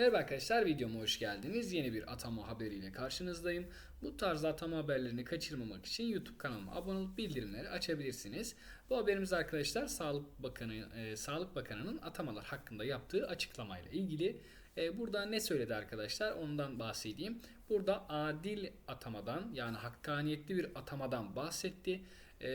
Merhaba arkadaşlar videoma hoş geldiniz. Yeni bir atama haberiyle karşınızdayım. Bu tarz atama haberlerini kaçırmamak için YouTube kanalıma abone olup bildirimleri açabilirsiniz. Bu haberimiz arkadaşlar Sağlık Bakanı e, Sağlık Bakanı'nın atamalar hakkında yaptığı açıklamayla ilgili. E, burada ne söyledi arkadaşlar? Ondan bahsedeyim. Burada adil atamadan yani hakkaniyetli bir atamadan bahsetti. E,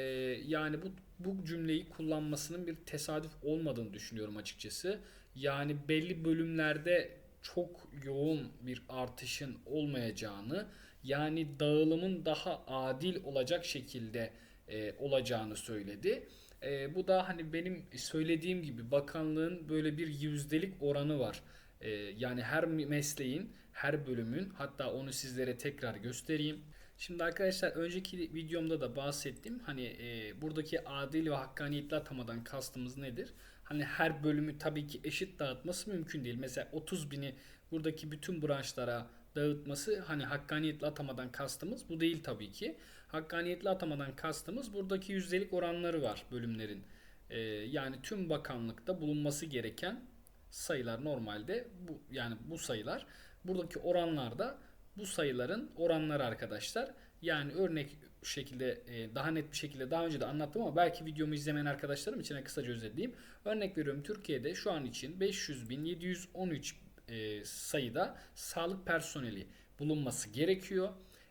yani bu bu cümleyi kullanmasının bir tesadüf olmadığını düşünüyorum açıkçası. Yani belli bölümlerde çok yoğun bir artışın olmayacağını yani dağılımın daha adil olacak şekilde e, olacağını söyledi. E, bu da hani benim söylediğim gibi bakanlığın böyle bir yüzdelik oranı var. E, yani her mesleğin, her bölümün hatta onu sizlere tekrar göstereyim. Şimdi arkadaşlar önceki videomda da bahsettim. Hani e, buradaki adil ve hakkaniyetli atamadan kastımız nedir? Hani her bölümü tabii ki eşit dağıtması mümkün değil. Mesela 30 bini buradaki bütün branşlara dağıtması hani hakkaniyetli atamadan kastımız bu değil tabii ki. Hakkaniyetli atamadan kastımız buradaki yüzdelik oranları var bölümlerin. E, yani tüm bakanlıkta bulunması gereken sayılar normalde bu yani bu sayılar buradaki oranlarda bu sayıların oranları arkadaşlar. Yani örnek şekilde e, daha net bir şekilde daha önce de anlattım ama belki videomu izlemeyen arkadaşlarım için kısaca özetleyeyim. Örnek veriyorum Türkiye'de şu an için 500.713 e, sayıda sağlık personeli bulunması gerekiyor.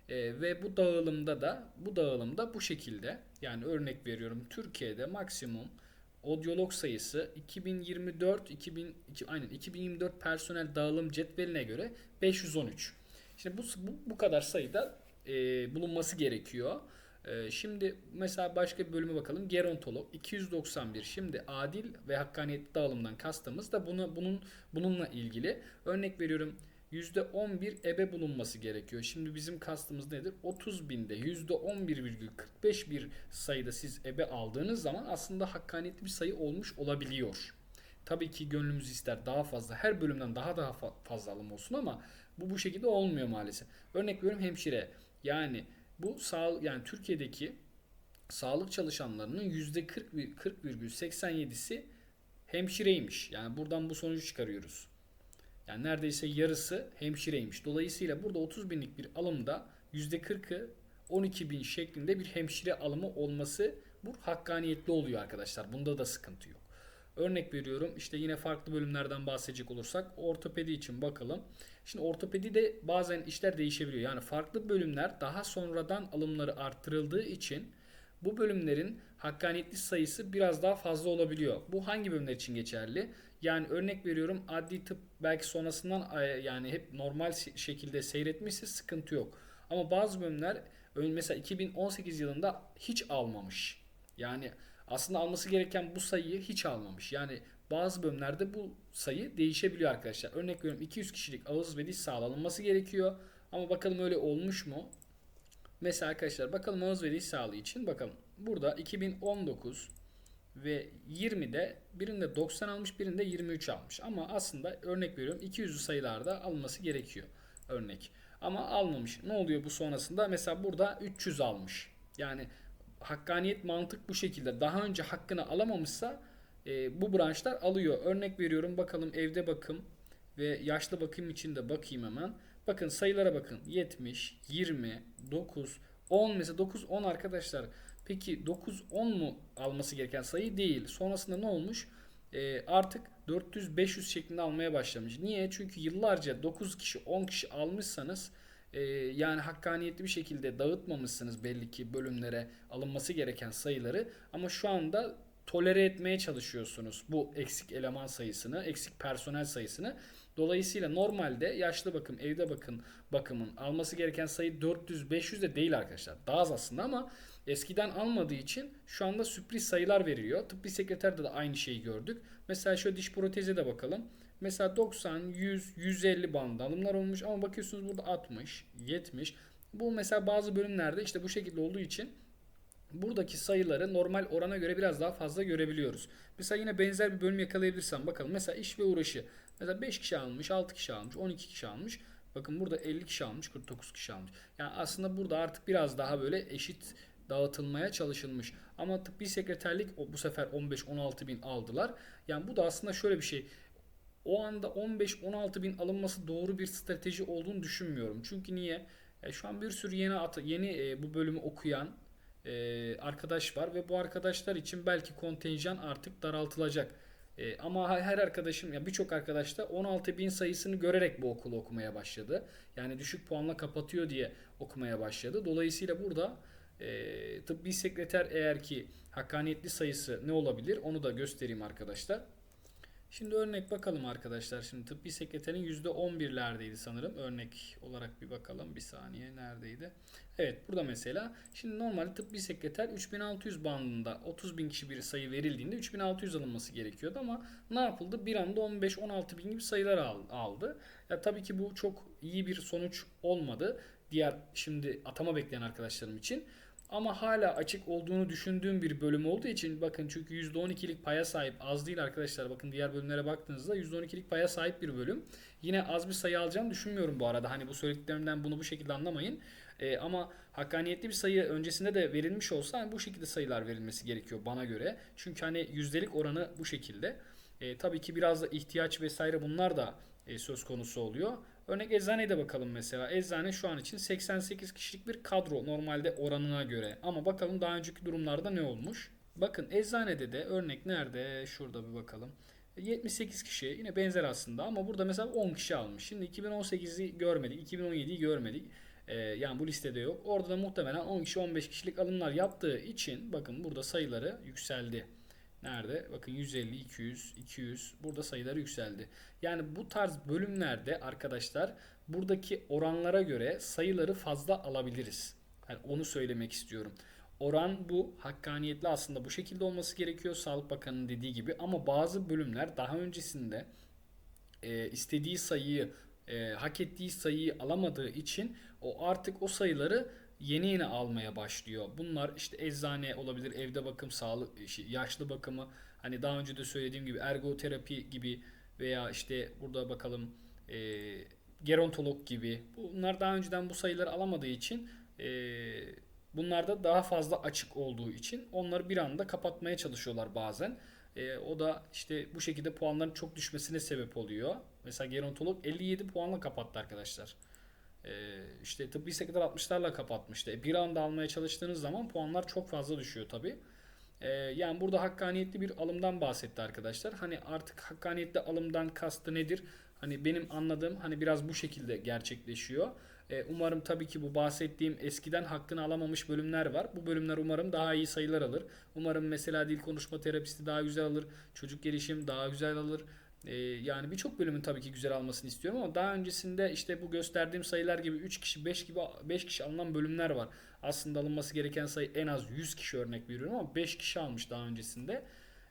E, ve bu dağılımda da bu dağılımda bu şekilde yani örnek veriyorum Türkiye'de maksimum odyolog sayısı 2024 2000 aynen 2024 personel dağılım cetveline göre 513. Şimdi bu bu, bu kadar sayıda e, bulunması gerekiyor. E, şimdi mesela başka bir bölüme bakalım. Gerontolog 291. Şimdi adil ve hakkaniyetli dağılımdan kastımız da bunu bunun bununla ilgili. Örnek veriyorum. %11 ebe bulunması gerekiyor. Şimdi bizim kastımız nedir? 30 binde %11,45 bir sayıda siz ebe aldığınız zaman aslında hakkaniyetli bir sayı olmuş olabiliyor. Tabii ki gönlümüz ister daha fazla, her bölümden daha daha fazla alım olsun ama bu bu şekilde olmuyor maalesef. Örnek veriyorum hemşire. Yani bu sağ yani Türkiye'deki sağlık çalışanlarının %40 40,87'si hemşireymiş. Yani buradan bu sonucu çıkarıyoruz. Yani neredeyse yarısı hemşireymiş. Dolayısıyla burada 30 binlik bir alımda %40'ı 12 bin şeklinde bir hemşire alımı olması bu hakkaniyetli oluyor arkadaşlar. Bunda da sıkıntı yok. Örnek veriyorum işte yine farklı bölümlerden bahsedecek olursak ortopedi için bakalım. Şimdi ortopedi de bazen işler değişebiliyor. Yani farklı bölümler daha sonradan alımları arttırıldığı için bu bölümlerin hakkaniyetli sayısı biraz daha fazla olabiliyor. Bu hangi bölümler için geçerli? Yani örnek veriyorum adli tıp belki sonrasından yani hep normal şekilde seyretmişse sıkıntı yok. Ama bazı bölümler mesela 2018 yılında hiç almamış. Yani aslında alması gereken bu sayıyı hiç almamış. Yani bazı bölümlerde bu sayı değişebiliyor arkadaşlar. Örnek veriyorum 200 kişilik ağız ve diş sağlığı alınması gerekiyor. Ama bakalım öyle olmuş mu? Mesela arkadaşlar bakalım ağız ve diş sağlığı için bakalım. Burada 2019 ve 20'de birinde 90 almış birinde 23 almış. Ama aslında örnek veriyorum 200'lü sayılarda alınması gerekiyor. Örnek. Ama almamış. Ne oluyor bu sonrasında? Mesela burada 300 almış. Yani hakkaniyet mantık bu şekilde. Daha önce hakkını alamamışsa e, bu branşlar alıyor. Örnek veriyorum bakalım evde bakım ve yaşlı bakım için de bakayım hemen. Bakın sayılara bakın. 70, 20, 9, 10 mesela 9, 10 arkadaşlar. Peki 9, 10 mu alması gereken sayı değil. Sonrasında ne olmuş? E, artık 400-500 şeklinde almaya başlamış. Niye? Çünkü yıllarca 9 kişi 10 kişi almışsanız e, yani hakkaniyetli bir şekilde dağıtmamışsınız belli ki bölümlere alınması gereken sayıları. Ama şu anda tolere etmeye çalışıyorsunuz bu eksik eleman sayısını, eksik personel sayısını. Dolayısıyla normalde yaşlı bakım, evde bakın bakımın alması gereken sayı 400-500 de değil arkadaşlar. Daha az aslında ama eskiden almadığı için şu anda sürpriz sayılar veriliyor. Tıbbi sekreterde de aynı şeyi gördük. Mesela şöyle diş proteze de bakalım. Mesela 90, 100, 150 band alımlar olmuş ama bakıyorsunuz burada 60, 70. Bu mesela bazı bölümlerde işte bu şekilde olduğu için buradaki sayıları normal orana göre biraz daha fazla görebiliyoruz. Mesela yine benzer bir bölüm yakalayabilirsem bakalım. Mesela iş ve uğraşı. Mesela 5 kişi almış, 6 kişi almış, 12 kişi almış. Bakın burada 50 kişi almış, 49 kişi almış. Yani aslında burada artık biraz daha böyle eşit dağıtılmaya çalışılmış. Ama tıbbi sekreterlik bu sefer 15-16 bin aldılar. Yani bu da aslında şöyle bir şey. O anda 15-16 bin alınması doğru bir strateji olduğunu düşünmüyorum. Çünkü niye? E, şu an bir sürü yeni at yeni e, bu bölümü okuyan e, arkadaş var ve bu arkadaşlar için belki kontenjan artık daraltılacak. E, ama her arkadaşım ya birçok arkadaş da 16 bin sayısını görerek bu okulu okumaya başladı. Yani düşük puanla kapatıyor diye okumaya başladı. Dolayısıyla burada e, tıbbi sekreter eğer ki hakkaniyetli sayısı ne olabilir onu da göstereyim arkadaşlar. Şimdi örnek bakalım arkadaşlar. Şimdi tıbbi sekreterin %11'lerdeydi sanırım. Örnek olarak bir bakalım. Bir saniye neredeydi? Evet burada mesela. Şimdi normalde tıbbi sekreter 3600 bandında 30 bin kişi bir sayı verildiğinde 3600 alınması gerekiyordu ama ne yapıldı? Bir anda 15-16 bin gibi sayılar al- aldı. Ya tabii ki bu çok iyi bir sonuç olmadı. Diğer şimdi atama bekleyen arkadaşlarım için. Ama hala açık olduğunu düşündüğüm bir bölüm olduğu için bakın çünkü %12'lik paya sahip az değil arkadaşlar. Bakın diğer bölümlere baktığınızda %12'lik paya sahip bir bölüm. Yine az bir sayı alacağını düşünmüyorum bu arada. Hani bu söylediklerimden bunu bu şekilde anlamayın. Ee, ama hakkaniyetli bir sayı öncesinde de verilmiş olsa hani bu şekilde sayılar verilmesi gerekiyor bana göre. Çünkü hani yüzdelik oranı bu şekilde. Ee, tabii ki biraz da ihtiyaç vesaire bunlar da e, söz konusu oluyor. Örnek eczaneye bakalım mesela. Eczane şu an için 88 kişilik bir kadro normalde oranına göre. Ama bakalım daha önceki durumlarda ne olmuş? Bakın eczanede de örnek nerede? Şurada bir bakalım. 78 kişi yine benzer aslında ama burada mesela 10 kişi almış. Şimdi 2018'i görmedik, 2017'yi görmedik. Ee, yani bu listede yok. Orada da muhtemelen 10 kişi 15 kişilik alımlar yaptığı için bakın burada sayıları yükseldi. Nerede? Bakın 150, 200, 200 burada sayıları yükseldi. Yani bu tarz bölümlerde arkadaşlar buradaki oranlara göre sayıları fazla alabiliriz. Yani onu söylemek istiyorum. Oran bu hakkaniyetli aslında bu şekilde olması gerekiyor Sağlık Bakanı'nın dediği gibi ama bazı bölümler daha öncesinde e, istediği sayıyı e, hak ettiği sayıyı alamadığı için o artık o sayıları yeni yeni almaya başlıyor. Bunlar işte eczane olabilir, evde bakım, sağlık, şey, yaşlı bakımı. Hani daha önce de söylediğim gibi ergoterapi gibi veya işte burada bakalım e, gerontolog gibi. Bunlar daha önceden bu sayıları alamadığı için e, bunlar da daha fazla açık olduğu için onları bir anda kapatmaya çalışıyorlar bazen. E, o da işte bu şekilde puanların çok düşmesine sebep oluyor. Mesela gerontolog 57 puanla kapattı arkadaşlar. Ee, işte tıbbi sekreter 60'larla kapatmıştı. E, bir anda almaya çalıştığınız zaman puanlar çok fazla düşüyor tabi. yani burada hakkaniyetli bir alımdan bahsetti arkadaşlar. Hani artık hakkaniyetli alımdan kastı nedir? Hani benim anladığım hani biraz bu şekilde gerçekleşiyor. Ee, umarım tabii ki bu bahsettiğim eskiden hakkını alamamış bölümler var. Bu bölümler umarım daha iyi sayılar alır. Umarım mesela dil konuşma terapisti daha güzel alır. Çocuk gelişim daha güzel alır. Ee, yani birçok bölümün tabii ki güzel almasını istiyorum ama daha öncesinde işte bu gösterdiğim sayılar gibi 3 kişi 5 gibi 5 kişi alınan bölümler var. Aslında alınması gereken sayı en az 100 kişi örnek veriyorum ama 5 kişi almış daha öncesinde.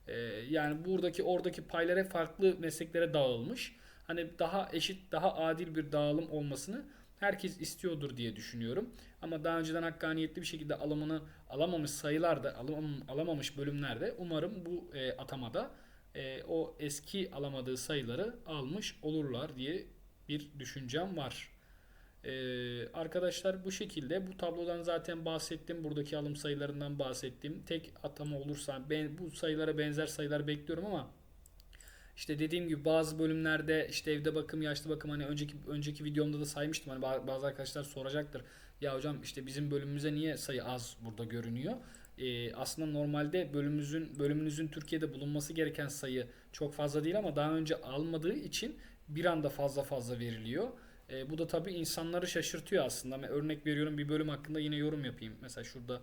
Ee, yani buradaki oradaki paylara farklı mesleklere dağılmış. Hani daha eşit, daha adil bir dağılım olmasını herkes istiyordur diye düşünüyorum. Ama daha önceden hakkaniyetli bir şekilde alımını alamamış sayılarda, alam, alamamış bölümlerde umarım bu e, atamada e, o eski alamadığı sayıları almış olurlar diye bir düşüncem var. Ee, arkadaşlar bu şekilde bu tablodan zaten bahsettim. Buradaki alım sayılarından bahsettim. Tek atama olursa ben bu sayılara benzer sayılar bekliyorum ama işte dediğim gibi bazı bölümlerde işte evde bakım, yaşlı bakım hani önceki önceki videomda da saymıştım. Hani bazı arkadaşlar soracaktır. Ya hocam işte bizim bölümümüze niye sayı az burada görünüyor? Ee, aslında normalde bölümümüzün bölümünüzün Türkiye'de bulunması gereken sayı çok fazla değil ama daha önce almadığı için bir anda fazla fazla veriliyor. Ee, bu da tabii insanları şaşırtıyor aslında. Ben örnek veriyorum bir bölüm hakkında yine yorum yapayım. Mesela şurada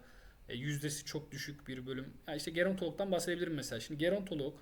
e, yüzdesi çok düşük bir bölüm. Yani işte gerontologdan bahsedebilirim mesela. Şimdi gerontolog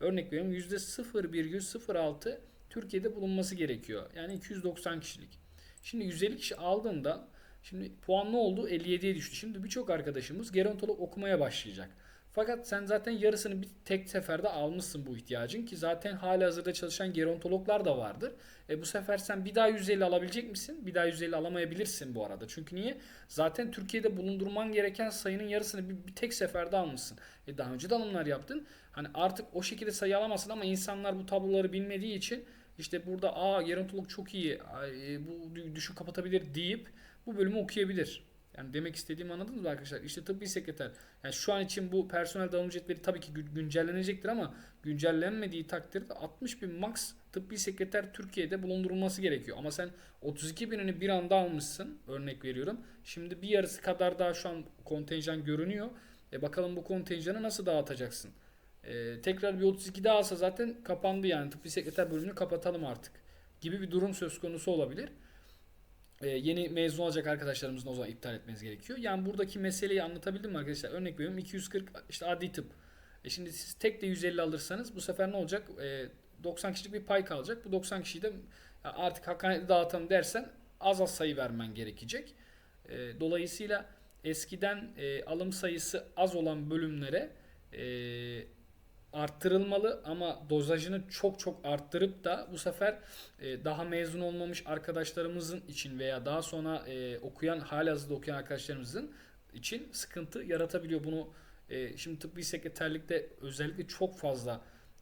örnek veriyorum %0,06 Türkiye'de bulunması gerekiyor. Yani 290 kişilik. Şimdi 150 kişi aldığında Şimdi puan ne oldu? 57'ye düştü. Şimdi birçok arkadaşımız gerontolog okumaya başlayacak. Fakat sen zaten yarısını bir tek seferde almışsın bu ihtiyacın ki zaten hali hazırda çalışan gerontologlar da vardır. E bu sefer sen bir daha 150 alabilecek misin? Bir daha 150 alamayabilirsin bu arada. Çünkü niye? Zaten Türkiye'de bulundurman gereken sayının yarısını bir, bir tek seferde almışsın. E daha önce de alımlar yaptın. Hani artık o şekilde sayı alamazsın ama insanlar bu tabloları bilmediği için işte burada aa gerontolog çok iyi e, bu düşük kapatabilir deyip bu bölümü okuyabilir. Yani demek istediğimi anladınız mı arkadaşlar? İşte tıbbi sekreter. Yani şu an için bu personel dağılım cetveli tabii ki güncellenecektir ama güncellenmediği takdirde 60 bin max tıbbi sekreter Türkiye'de bulundurulması gerekiyor. Ama sen 32 binini bir anda almışsın. Örnek veriyorum. Şimdi bir yarısı kadar daha şu an kontenjan görünüyor. E bakalım bu kontenjanı nasıl dağıtacaksın? E, tekrar bir 32 daha alsa zaten kapandı yani. Tıbbi sekreter bölümünü kapatalım artık. Gibi bir durum söz konusu olabilir. E, yeni mezun olacak arkadaşlarımızın o zaman iptal etmeniz gerekiyor. Yani buradaki meseleyi anlatabildim mi arkadaşlar? Örnek veriyorum 240 işte adli tıp. E şimdi siz tek de 150 alırsanız bu sefer ne olacak? E, 90 kişilik bir pay kalacak. Bu 90 kişiyi de artık hakkaniyetli dağıtalım dersen az az sayı vermen gerekecek. E, dolayısıyla eskiden e, alım sayısı az olan bölümlere e, arttırılmalı ama dozajını çok çok arttırıp da bu sefer e, daha mezun olmamış arkadaşlarımızın için veya daha sonra e, okuyan halihazırda okuyan arkadaşlarımızın için sıkıntı yaratabiliyor. Bunu e, şimdi tıbbi sekreterlikte özellikle çok fazla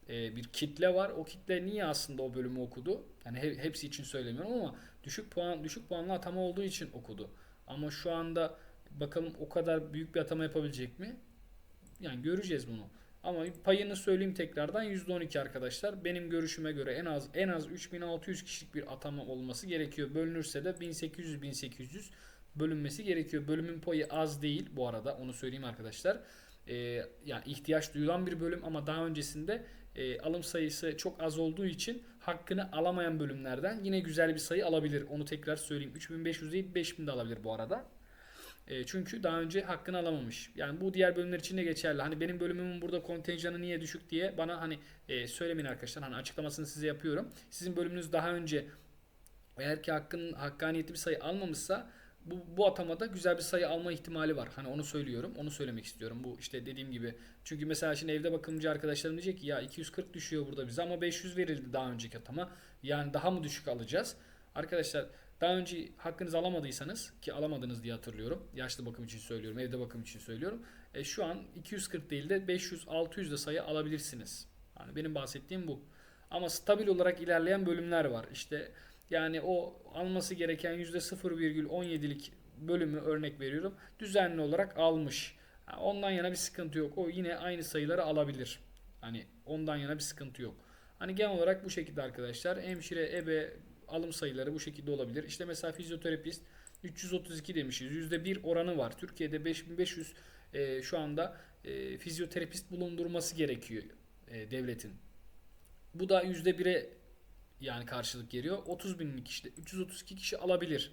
e, bir kitle var. O kitle niye aslında o bölümü okudu? Yani he- hepsi için söylemiyorum ama düşük puan düşük puanlı atama olduğu için okudu. Ama şu anda bakalım o kadar büyük bir atama yapabilecek mi? Yani göreceğiz bunu. Ama payını söyleyeyim tekrardan %12 arkadaşlar. Benim görüşüme göre en az en az 3600 kişilik bir atama olması gerekiyor. Bölünürse de 1800 1800 bölünmesi gerekiyor. Bölümün payı az değil bu arada onu söyleyeyim arkadaşlar. Ee, yani ihtiyaç duyulan bir bölüm ama daha öncesinde e, alım sayısı çok az olduğu için hakkını alamayan bölümlerden yine güzel bir sayı alabilir. Onu tekrar söyleyeyim. 3500 değil 5000 de alabilir bu arada. E, çünkü daha önce hakkını alamamış. Yani bu diğer bölümler için de geçerli. Hani benim bölümümün burada kontenjanı niye düşük diye bana hani e, söylemeyin arkadaşlar. Hani açıklamasını size yapıyorum. Sizin bölümünüz daha önce eğer ki hakkın hakkaniyetli bir sayı almamışsa bu, bu atamada güzel bir sayı alma ihtimali var. Hani onu söylüyorum. Onu söylemek istiyorum. Bu işte dediğim gibi. Çünkü mesela şimdi evde bakımcı arkadaşlarım diyecek ki ya 240 düşüyor burada bize ama 500 verildi daha önceki atama. Yani daha mı düşük alacağız? Arkadaşlar daha önce hakkınızı alamadıysanız ki alamadınız diye hatırlıyorum. Yaşlı bakım için söylüyorum, evde bakım için söylüyorum. E, şu an 240 değil de 500-600 de sayı alabilirsiniz. Yani benim bahsettiğim bu. Ama stabil olarak ilerleyen bölümler var. İşte yani o alması gereken %0,17'lik bölümü örnek veriyorum. Düzenli olarak almış. Ondan yana bir sıkıntı yok. O yine aynı sayıları alabilir. Hani ondan yana bir sıkıntı yok. Hani genel olarak bu şekilde arkadaşlar. Hemşire, ebe alım sayıları bu şekilde olabilir. İşte mesela fizyoterapist 332 demişiz. %1 oranı var. Türkiye'de 5500 e, şu anda e, fizyoterapist bulundurması gerekiyor e, devletin. Bu da %1'e yani karşılık geliyor. 30 binlik işte 332 kişi alabilir.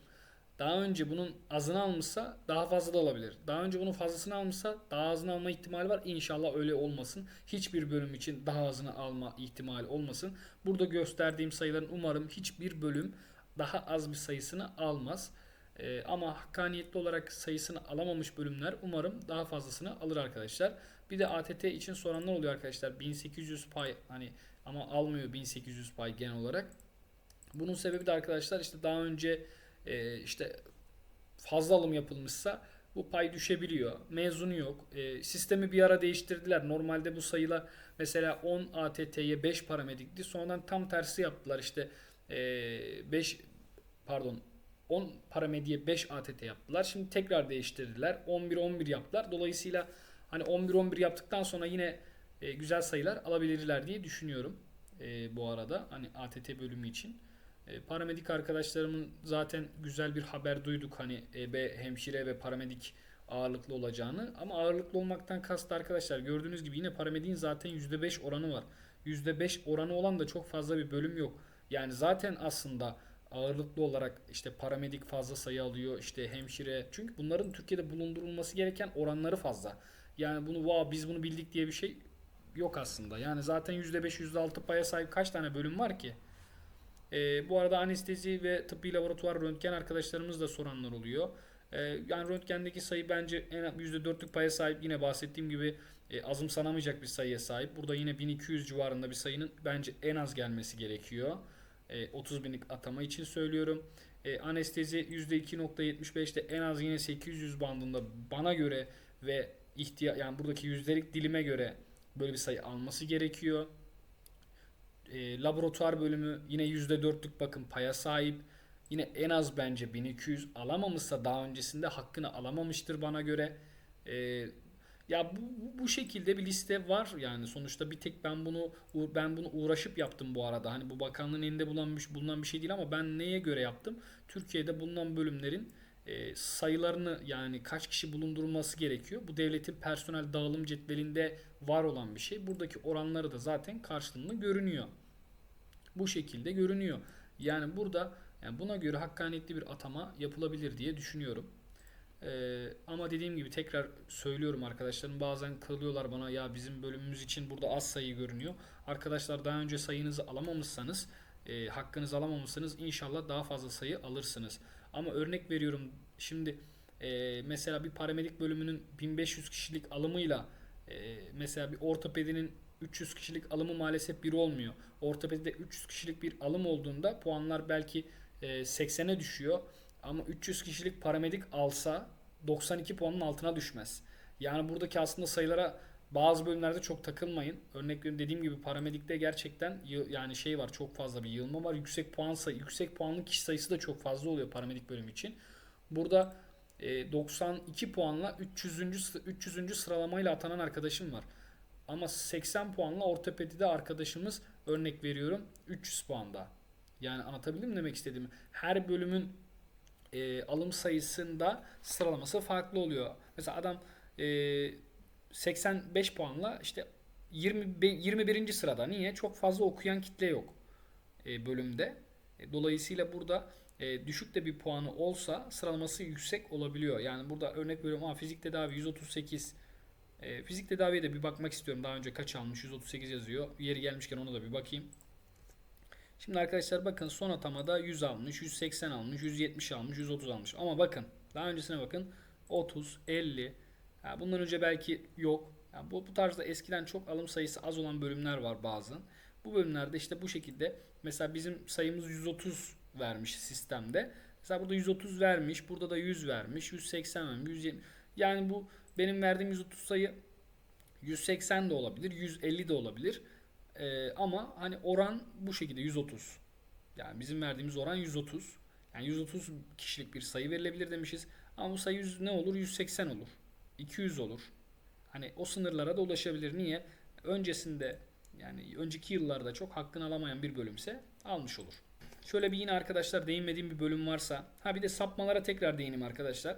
Daha önce bunun azını almışsa daha fazla da alabilir. Daha önce bunun fazlasını almışsa daha azını alma ihtimali var. İnşallah öyle olmasın. Hiçbir bölüm için daha azını alma ihtimali olmasın. Burada gösterdiğim sayıların umarım hiçbir bölüm daha az bir sayısını almaz. Ee, ama hakkaniyetli olarak sayısını alamamış bölümler umarım daha fazlasını alır arkadaşlar. Bir de ATT için soranlar oluyor arkadaşlar. 1800 pay hani ama almıyor 1800 pay genel olarak. Bunun sebebi de arkadaşlar işte daha önce e, işte fazla alım yapılmışsa bu pay düşebiliyor. Mezunu yok. E, sistemi bir ara değiştirdiler. Normalde bu sayılar mesela 10 ATT'ye 5 paramedikti. Sonradan tam tersi yaptılar. İşte e, 5 pardon 10 paramediye 5 ATT yaptılar. Şimdi tekrar değiştirdiler. 11 11 yaptılar. Dolayısıyla hani 11 11 yaptıktan sonra yine e, güzel sayılar alabilirler diye düşünüyorum. E, bu arada hani ATT bölümü için. E, paramedik arkadaşlarımın zaten güzel bir haber duyduk hani ebe, hemşire ve paramedik ağırlıklı olacağını. Ama ağırlıklı olmaktan kastı arkadaşlar gördüğünüz gibi yine paramediğin zaten %5 oranı var. %5 oranı olan da çok fazla bir bölüm yok. Yani zaten aslında ağırlıklı olarak işte paramedik fazla sayı alıyor işte hemşire. Çünkü bunların Türkiye'de bulundurulması gereken oranları fazla. Yani bunu wow, biz bunu bildik diye bir şey yok aslında. Yani zaten %5 %6 paya sahip kaç tane bölüm var ki? Ee, bu arada anestezi ve tıbbi laboratuvar röntgen arkadaşlarımız da soranlar oluyor. Ee, yani röntgendeki sayı bence en az %4'lük paya sahip yine bahsettiğim gibi e, azımsanamayacak bir sayıya sahip. Burada yine 1200 civarında bir sayının bence en az gelmesi gerekiyor. E, 30 binlik atama için söylüyorum. E, anestezi %2.75'te en az yine 800 bandında bana göre ve ihtiya yani buradaki yüzdelik dilime göre böyle bir sayı alması gerekiyor. E, laboratuvar bölümü yine %4'lük bakım paya sahip. Yine en az bence 1200 alamamışsa daha öncesinde hakkını alamamıştır bana göre. E, Ya bu, bu, şekilde bir liste var yani sonuçta bir tek ben bunu ben bunu uğraşıp yaptım bu arada. Hani bu bakanlığın elinde bulanmış bulunan bir şey değil ama ben neye göre yaptım? Türkiye'de bulunan bölümlerin e, sayılarını yani kaç kişi bulundurulması gerekiyor. Bu devletin personel dağılım cetvelinde var olan bir şey. Buradaki oranları da zaten karşılığında görünüyor. Bu şekilde görünüyor. Yani burada yani buna göre hakkaniyetli bir atama yapılabilir diye düşünüyorum. Ee, ama dediğim gibi tekrar söylüyorum arkadaşlarım bazen kılıyorlar bana ya bizim bölümümüz için burada az sayı görünüyor. Arkadaşlar daha önce sayınızı alamamışsanız e, hakkınızı alamamışsanız inşallah daha fazla sayı alırsınız. Ama örnek veriyorum şimdi e, mesela bir paramedik bölümünün 1500 kişilik alımıyla e, mesela bir ortopedinin 300 kişilik alımı maalesef bir olmuyor. Ortopedide 300 kişilik bir alım olduğunda puanlar belki e, 80'e düşüyor. Ama 300 kişilik paramedik alsa 92 puanın altına düşmez. Yani buradaki aslında sayılara bazı bölümlerde çok takılmayın. Örnek veriyorum dediğim gibi paramedikte gerçekten yani şey var çok fazla bir yığılma var. Yüksek puan sayı, yüksek puanlı kişi sayısı da çok fazla oluyor paramedik bölüm için. Burada e, 92 puanla 300. sı- 300. sıralamayla atanan arkadaşım var. Ama 80 puanla ortopedide arkadaşımız örnek veriyorum 300 puanda. Yani anlatabildim mi demek istediğimi? Her bölümün e, alım sayısında sıralaması farklı oluyor. Mesela adam e, 85 puanla işte 20, 21. sırada. Niye? Çok fazla okuyan kitle yok e, bölümde. E, dolayısıyla burada e, düşük de bir puanı olsa sıralaması yüksek olabiliyor. Yani burada örnek veriyorum ama fizik tedavi 138 e, fizik tedaviye de bir bakmak istiyorum. Daha önce kaç almış? 138 yazıyor. Yeri gelmişken ona da bir bakayım. Şimdi arkadaşlar bakın son atamada 100 almış, 180 almış, 170 almış, 130 almış. Ama bakın daha öncesine bakın 30, 50. Ha, bundan önce belki yok. Ha, bu, bu tarzda eskiden çok alım sayısı az olan bölümler var bazen. Bu bölümlerde işte bu şekilde mesela bizim sayımız 130 vermiş sistemde. Mesela burada 130 vermiş, burada da 100 vermiş, 180 vermiş, 120. Yani bu benim verdiğim 130 sayı 180 de olabilir, 150 de olabilir. Ee, ama hani oran bu şekilde 130. Yani bizim verdiğimiz oran 130. Yani 130 kişilik bir sayı verilebilir demişiz. Ama bu sayı 100 ne olur? 180 olur. 200 olur. Hani o sınırlara da ulaşabilir. Niye? Öncesinde yani önceki yıllarda çok hakkını alamayan bir bölümse almış olur. Şöyle bir yine arkadaşlar değinmediğim bir bölüm varsa. Ha bir de sapmalara tekrar değineyim arkadaşlar.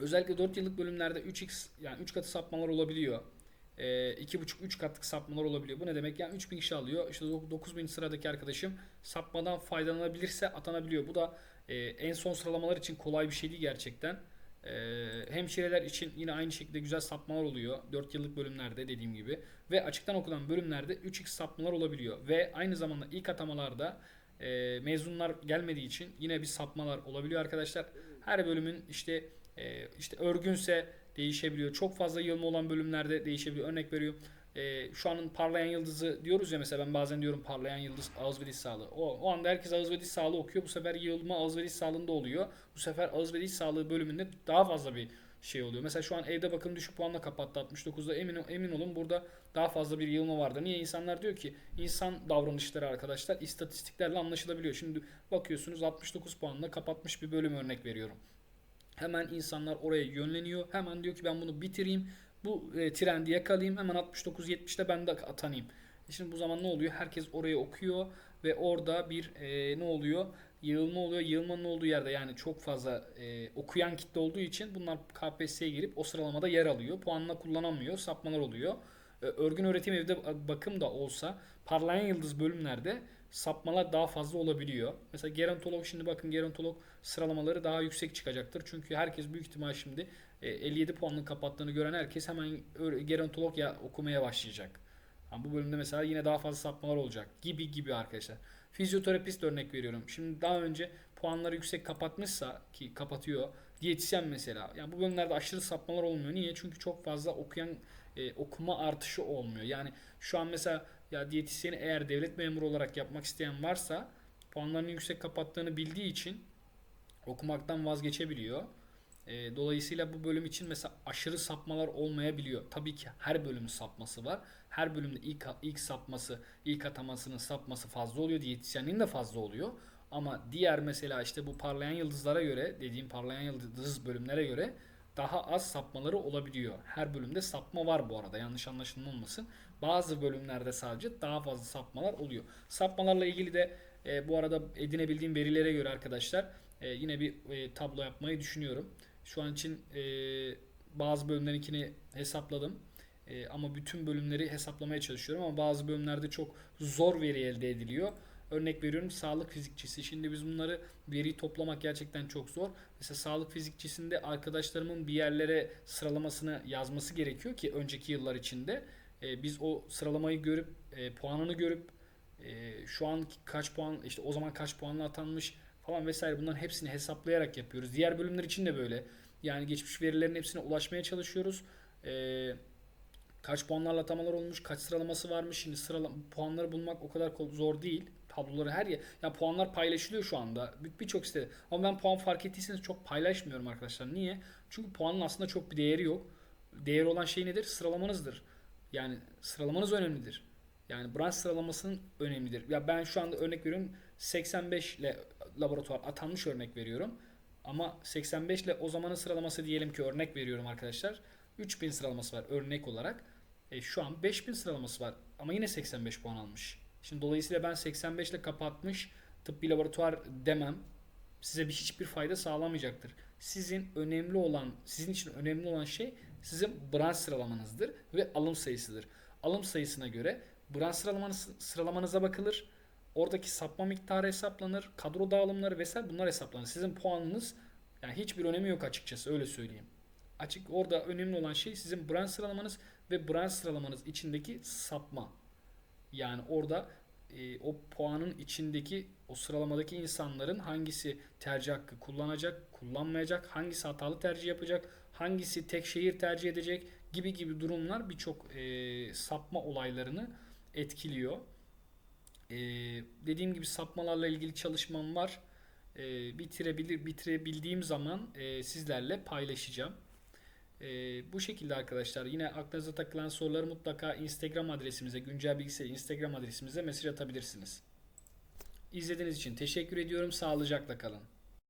Özellikle 4 yıllık bölümlerde 3x yani 3 katı sapmalar olabiliyor. 2,5-3 katlık sapmalar olabiliyor. Bu ne demek? Yani 3000 kişi alıyor. İşte 9000 sıradaki arkadaşım sapmadan faydalanabilirse atanabiliyor. Bu da e, en son sıralamalar için kolay bir şey değil gerçekten. E, hemşireler için yine aynı şekilde güzel sapmalar oluyor. 4 yıllık bölümlerde dediğim gibi. Ve açıktan okunan bölümlerde 3x sapmalar olabiliyor. Ve aynı zamanda ilk atamalarda e, mezunlar gelmediği için yine bir sapmalar olabiliyor arkadaşlar. Her bölümün işte e, işte örgünse değişebiliyor. Çok fazla yılma olan bölümlerde değişebiliyor. Örnek veriyorum. E, şu anın parlayan yıldızı diyoruz ya mesela ben bazen diyorum parlayan yıldız ağız ve diş sağlığı. O, o anda herkes ağız ve diş sağlığı okuyor. Bu sefer yığılma ağız ve diş sağlığında oluyor. Bu sefer ağız ve diş sağlığı bölümünde daha fazla bir şey oluyor. Mesela şu an evde bakım düşük puanla kapattı 69'da emin emin olun burada daha fazla bir yığılma vardı. Niye insanlar diyor ki insan davranışları arkadaşlar istatistiklerle anlaşılabiliyor. Şimdi bakıyorsunuz 69 puanla kapatmış bir bölüm örnek veriyorum. Hemen insanlar oraya yönleniyor. Hemen diyor ki ben bunu bitireyim. Bu e, trendi yakalayayım. Hemen 69-70'te ben de atanayım. E şimdi bu zaman ne oluyor? Herkes oraya okuyor ve orada bir e, ne oluyor? Yığılma oluyor. Yığılmanın olduğu yerde yani çok fazla e, okuyan kitle olduğu için bunlar KPSS'ye girip o sıralamada yer alıyor. Puanla kullanamıyor. Sapmalar oluyor. E, örgün öğretim evde bakım da olsa parlayan yıldız bölümlerde sapmalar daha fazla olabiliyor. Mesela gerontolog şimdi bakın gerontolog sıralamaları daha yüksek çıkacaktır. Çünkü herkes büyük ihtimal şimdi 57 puanını kapattığını gören herkes hemen gerontolog ya okumaya başlayacak. Yani bu bölümde mesela yine daha fazla sapmalar olacak gibi gibi arkadaşlar. Fizyoterapist örnek veriyorum. Şimdi daha önce puanları yüksek kapatmışsa ki kapatıyor. Diyetisyen mesela. Yani bu bölümlerde aşırı sapmalar olmuyor. Niye? Çünkü çok fazla okuyan e, okuma artışı olmuyor. Yani şu an mesela ya diyetisyeni eğer devlet memuru olarak yapmak isteyen varsa puanlarını yüksek kapattığını bildiği için okumaktan vazgeçebiliyor. E, dolayısıyla bu bölüm için mesela aşırı sapmalar olmayabiliyor. Tabii ki her bölümün sapması var. Her bölümde ilk ilk sapması, ilk atamasının sapması fazla oluyor. Diyetisyenin de fazla oluyor. Ama diğer mesela işte bu parlayan yıldızlara göre dediğim parlayan yıldız bölümlere göre daha az sapmaları olabiliyor. Her bölümde sapma var bu arada yanlış anlaşılma olmasın. Bazı bölümlerde sadece daha fazla sapmalar oluyor. Sapmalarla ilgili de e, bu arada edinebildiğim verilere göre arkadaşlar e, yine bir e, tablo yapmayı düşünüyorum. Şu an için e, bazı bölümlerinkini hesapladım. E, ama bütün bölümleri hesaplamaya çalışıyorum ama bazı bölümlerde çok zor veri elde ediliyor. Örnek veriyorum sağlık fizikçisi. Şimdi biz bunları veriyi toplamak gerçekten çok zor. Mesela sağlık fizikçisinde arkadaşlarımın bir yerlere sıralamasını yazması gerekiyor ki önceki yıllar içinde e, biz o sıralamayı görüp e, puanını görüp e, şu an kaç puan işte o zaman kaç puanla atanmış falan vesaire bunların hepsini hesaplayarak yapıyoruz. Diğer bölümler için de böyle. Yani geçmiş verilerin hepsine ulaşmaya çalışıyoruz. E, kaç puanlarla atamalar olmuş, kaç sıralaması varmış. Şimdi sırala puanları bulmak o kadar zor değil. Tabloları her yer. Ya puanlar paylaşılıyor şu anda. Bir- Birçok sitede. Ama ben puan fark ettiyseniz çok paylaşmıyorum arkadaşlar. Niye? Çünkü puanın aslında çok bir değeri yok. Değeri olan şey nedir? Sıralamanızdır. Yani sıralamanız önemlidir. Yani branş sıralamasının önemlidir. Ya ben şu anda örnek veriyorum 85 ile laboratuvar atanmış örnek veriyorum. Ama 85 ile o zamanın sıralaması diyelim ki örnek veriyorum arkadaşlar. 3000 sıralaması var örnek olarak. E, şu an 5000 sıralaması var ama yine 85 puan almış. Şimdi dolayısıyla ben 85 ile kapatmış tıbbi laboratuvar demem. Size bir hiçbir fayda sağlamayacaktır. Sizin önemli olan, sizin için önemli olan şey sizin branş sıralamanızdır ve alım sayısıdır. Alım sayısına göre branş sıralamanız, sıralamanıza bakılır. Oradaki sapma miktarı hesaplanır. Kadro dağılımları vesaire bunlar hesaplanır. Sizin puanınız yani hiçbir önemi yok açıkçası öyle söyleyeyim. Açık orada önemli olan şey sizin branş sıralamanız ve branş sıralamanız içindeki sapma. Yani orada e, o puanın içindeki o sıralamadaki insanların hangisi tercih hakkı kullanacak, kullanmayacak, hangisi hatalı tercih yapacak, hangisi tek şehir tercih edecek gibi gibi durumlar birçok e, sapma olaylarını etkiliyor. E, dediğim gibi sapmalarla ilgili çalışmam var. E, bitirebilir bitirebildiğim zaman e, sizlerle paylaşacağım. E, bu şekilde arkadaşlar yine aklınıza takılan soruları mutlaka Instagram adresimize, güncel bilgisayar Instagram adresimize mesaj atabilirsiniz. İzlediğiniz için teşekkür ediyorum. Sağlıcakla kalın.